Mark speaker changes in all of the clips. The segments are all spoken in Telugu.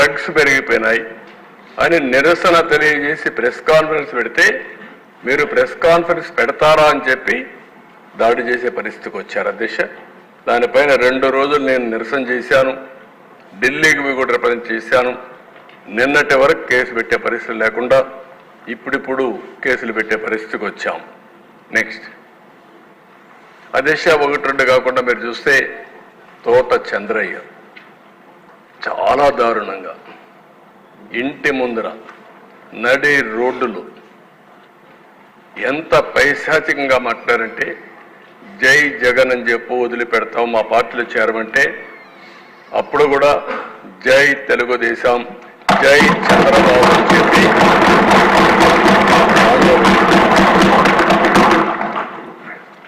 Speaker 1: డ్రగ్స్ పెరిగిపోయినాయి అని నిరసన తెలియజేసి ప్రెస్ కాన్ఫరెన్స్ పెడితే మీరు ప్రెస్ కాన్ఫరెన్స్ పెడతారా అని చెప్పి దాడి చేసే పరిస్థితికి వచ్చారు అధ్యక్ష. దానిపైన రెండు రోజులు నేను నిరసన చేశాను. ఢిల్లీకి కూడా రిప్రజెంట్ చేశాను. నిన్నటి వరకు కేసు పెట్టే పరిస్థితి లేకుండా ఇప్పుడిప్పుడు కేసులు పెట్టే పరిస్థితికి వచ్చాం. నెక్స్ట్. అధ్యక్ష ఒకటి రెండు కాకుండా మీరు చూస్తే తోట చంద్రయ్య. చాలా దారుణంగా ఇంటి ముందర నడి రోడ్డులు ఎంత పైశాచికంగా మాట్లాడారంటే జై జగన్ అని చెప్పు వదిలిపెడతాం మా పార్టీలో చేరమంటే అప్పుడు కూడా జై తెలుగుదేశం జై చంద్రబాబు అని చెప్పి.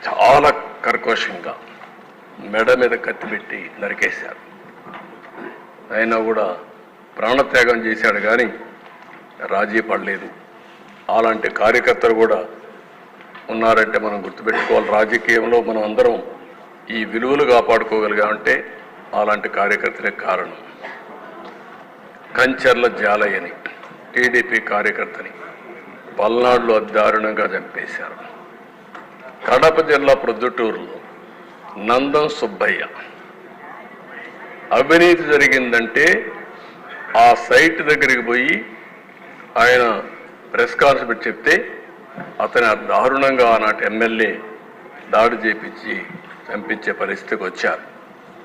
Speaker 1: చాలా కర్కోశంగా మెడ మీద కత్తిపెట్టి నరికేశారు. అయినా కూడా ప్రాణత్యాగం చేశాడు కానీ రాజీ పడలేదు. అలాంటి కార్యకర్తలు కూడా ఉన్నారంటే మనం గుర్తుపెట్టుకోవాలి. రాజకీయంలో మనం అందరం ఈ విలువలు కాపాడుకోగలిగామంటే అలాంటి కార్యకర్తలే కారణం. కంచర్ల జాలయ్యని టీడీపీ కార్యకర్తని పల్నాడులో దారుణంగా చంపేశారు. కడప జిల్లా ప్రొద్దుటూరులో నందం సుబ్బయ్య. అవినీతి జరిగిందంటే ఆ సైట్ దగ్గరికి పోయి ఆయన ప్రెస్ కాన్ఫరెన్స్ చెప్తే అతని దారుణంగా ఆనాటి ఎమ్మెల్యే దాడి చేపించి చంపించే పరిస్థితికి వచ్చారు.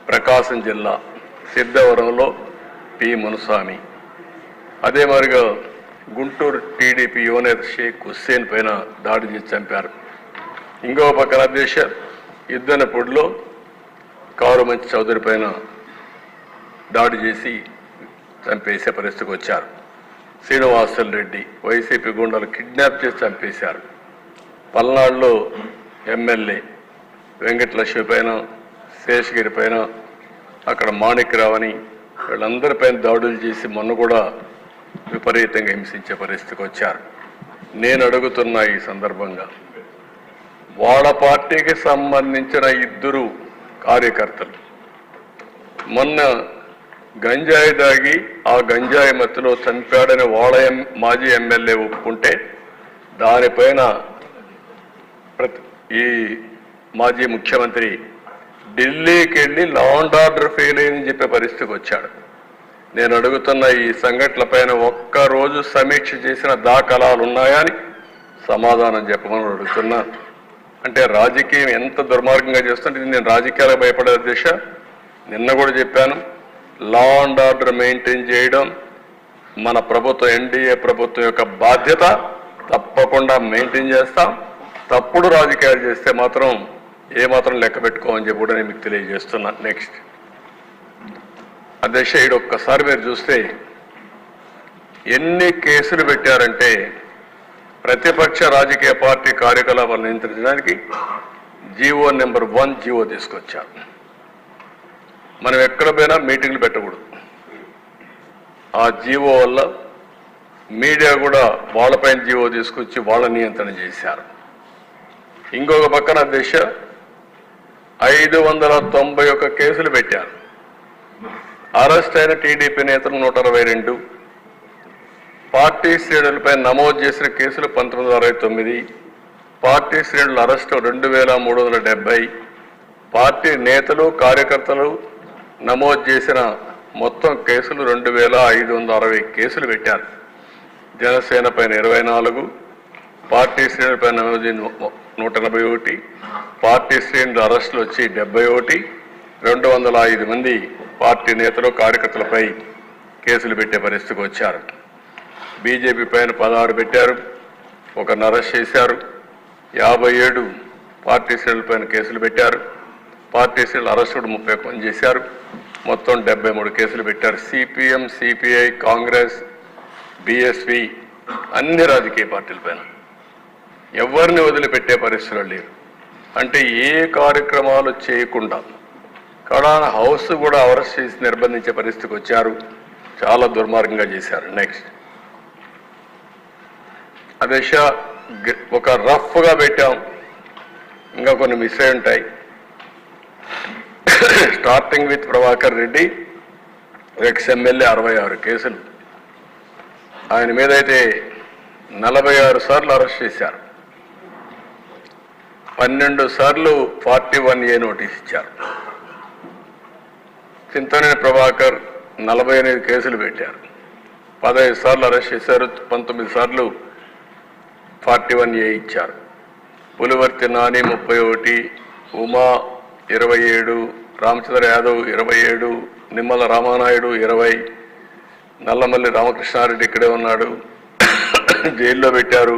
Speaker 1: ప్రకాశం జిల్లా సిద్ధవరంలో పి. మునుస్వామి అదే మరిగా గుంటూరు టీడీపీ యువనేత షేక్ హుస్సేన్ పైన దాడి చేసి చంపారు. ఇంకో పక్కన అధ్యక్ష యుద్ధనపొడిలో కారు మంచి చౌదరి పైన దాడి చేసి చంపేసే పరిస్థితికి వచ్చారు. శ్రీనివాసులు రెడ్డి వైసీపీ గుండాలు కిడ్నాప్ చేసి చంపేశారు. పల్నాడులో ఎమ్మెల్యే వెంకటలక్ష్మి పైన శేషగిరి పైన అక్కడ మాణిక్రావని వీళ్ళందరిపైన దాడులు చేసి మొన్న కూడా విపరీతంగా హింసించే పరిస్థితికి వచ్చారు. నేను అడుగుతున్న ఈ సందర్భంగా వాళ్ళ పార్టీకి సంబంధించిన ఇద్దరు కార్యకర్తలు మొన్న గంజాయి దాగి ఆ గంజాయి మత్తులో చంపాడని వాళ్ళ మాజీ ఎమ్మెల్యే ఒప్పుకుంటే దానిపైన ప్రతి ఈ మాజీ ముఖ్యమంత్రి ఢిల్లీకి వెళ్ళి లా అండ్ ఆర్డర్ ఫెయిల్ అయిందని చెప్పే పరిస్థితికి వచ్చాడు. నేను అడుగుతున్న ఈ సంఘటనలపైన ఒక్క రోజు సమీక్ష చేసిన దాఖలాలు ఉన్నాయా అని సమాధానం చెప్పమని అడుగుతున్నా. అంటే రాజకీయం ఎంత దుర్మార్గంగా చేస్తుంటే ఇది నేను రాజకీయాలకు భయపడే దిశ నిన్న కూడా చెప్పాను. లా అండ్ ఆర్డర్ మెయింటైన్ చేయడం మన ప్రభుత్వం ఎన్డీఏ ప్రభుత్వం యొక్క బాధ్యత. తప్పకుండా మెయింటైన్ చేస్తాం. తప్పుడు రాజకీయాలు చేస్తే మాత్రం ఏమాత్రం లెక్క పెట్టుకోమని చెప్పి కూడా నేను మీకు తెలియజేస్తున్నా. నెక్స్ట్ అధ్యక్ష ఇడు ఒక్కసారి మీరు చూస్తే ఎన్ని కేసులు పెట్టారంటే ప్రతిపక్ష రాజకీయ పార్టీ కార్యకలాపాలు నియంత్రించడానికి జీవో నెంబర్ వన్ జీవో తీసుకొచ్చారు. మనం ఎక్కడ పోయినా మీటింగ్లు పెట్టకూడదు. ఆ జీవో వల్ల మీడియా కూడా వాళ్ళపైన జీవో తీసుకొచ్చి వాళ్ళ నియంత్రణ చేశారు. ఇంకొక పక్కన దిశ ఐదు వందల తొంభై ఒక్క కేసులు పెట్టారు. అరెస్ట్ అయిన టీడీపీ నేతలు నూట అరవై రెండు. పార్టీ శ్రేణులపై నమోదు చేసిన కేసులు పంతొమ్మిది వందల అరవై తొమ్మిది. పార్టీ శ్రేణుల అరెస్టు రెండు వేల మూడు వందల డెబ్బై. పార్టీ నేతలు కార్యకర్తలు నమోదు చేసిన మొత్తం కేసులు రెండు వేల ఐదు వందల అరవై కేసులు పెట్టారు. జనసేన పైన ఇరవై నాలుగు పార్టీ శ్రేణులపై పైన నూట ఎనభై ఒకటి పార్టీ శ్రేణులు అరెస్టులు వచ్చి డెబ్బై ఒకటి రెండు వందల ఐదు మంది పార్టీ నేతలు కార్యకర్తలపై కేసులు పెట్టే పరిస్థితికి వచ్చారు. బీజేపీ పైన పదహారు పెట్టారు ఒక అరెస్ట్ చేశారు యాభై ఏడు పార్టీ శ్రేణులపైన కేసులు పెట్టారు. పార్టీ శ్రేణులు అరెస్టుడు ముప్పై ఒక్క చేశారు. మొత్తం డెబ్బై మూడు కేసులు పెట్టారు. సిపిఎం సిపిఐ కాంగ్రెస్ బిఎస్వి అన్ని రాజకీయ పార్టీలపైన ఎవరిని వదిలిపెట్టే పరిస్థితులు లేరు. అంటే ఏ కార్యక్రమాలు చేయకుండా కడాన హౌస్ కూడా అరెస్ట్ చేసి నిర్బంధించే పరిస్థితికి వచ్చారు. చాలా దుర్మార్గంగా చేశారు. నెక్స్ట్ అదే ఒక రఫ్గా పెట్టాం. ఇంకా కొన్ని మిస్ అయి ఉంటాయి. Starting with Prabhakar Reddy ex MLA అరవై ఆరు కేసులు. ఆయన మీద అయితే నలభై ఆరు సార్లు అరెస్ట్ చేశారు. పన్నెండు సార్లు ఫార్టీ వన్ ఏ నోటీస్ ఇచ్చారు. చింతనేని ప్రభాకర్ నలభై ఎనిమిది కేసులు పెట్టారు. పదహైదు సార్లు అరెస్ట్ చేశారు పంతొమ్మిది సార్లు ఫార్టీ వన్ ఏ ఇచ్చారు. పులివర్తి నాని ముప్పై ఒకటి ఉమా ఇరవై ఏడు రామచంద్ర యాదవ్ ఇరవై ఏడు నిమ్మల రామానాయుడు ఇరవై నల్లమల్లి రామకృష్ణారెడ్డి ఇక్కడే ఉన్నాడు. జైల్లో పెట్టారు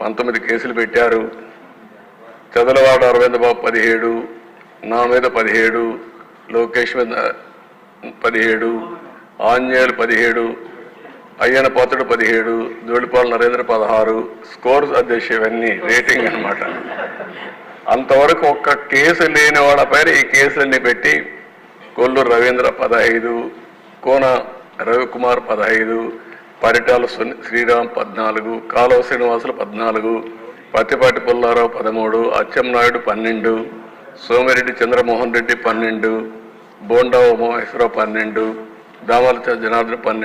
Speaker 1: పంతొమ్మిది కేసులు పెట్టారు. చదలవాడ అరవింద బాబు పదిహేడు నా మీద పదిహేడు లోకేష్ మీద పదిహేడు ఆంజనేయులు పదిహేడు అయ్యన పాత్రుడు పదిహేడు జోడిపాల నరేంద్ర పదహారు స్కోర్స్ అధ్యక్ష ఇవన్నీ రేటింగ్ అన్నమాట. అంతవరకు ఒక్క కేసు లేని వాళ్ళపైన ఈ కేసులన్నీ పెట్టి కొల్లూరు రవీంద్ర పదహైదు కోన రవికుమార్ పదహైదు పరిటాల శ్రీరామ్ పద్నాలుగు కాలువ శ్రీనివాసులు పద్నాలుగు పత్తిపాటి పుల్లారావు పదమూడు అచ్చెంనాయుడు పన్నెండు సోమిరెడ్డి చంద్రమోహన్ రెడ్డి పన్నెండు బోండా ఉమామహేశ్వరరావు పన్నెండు దామల జనార్దన్ పన్నెండు.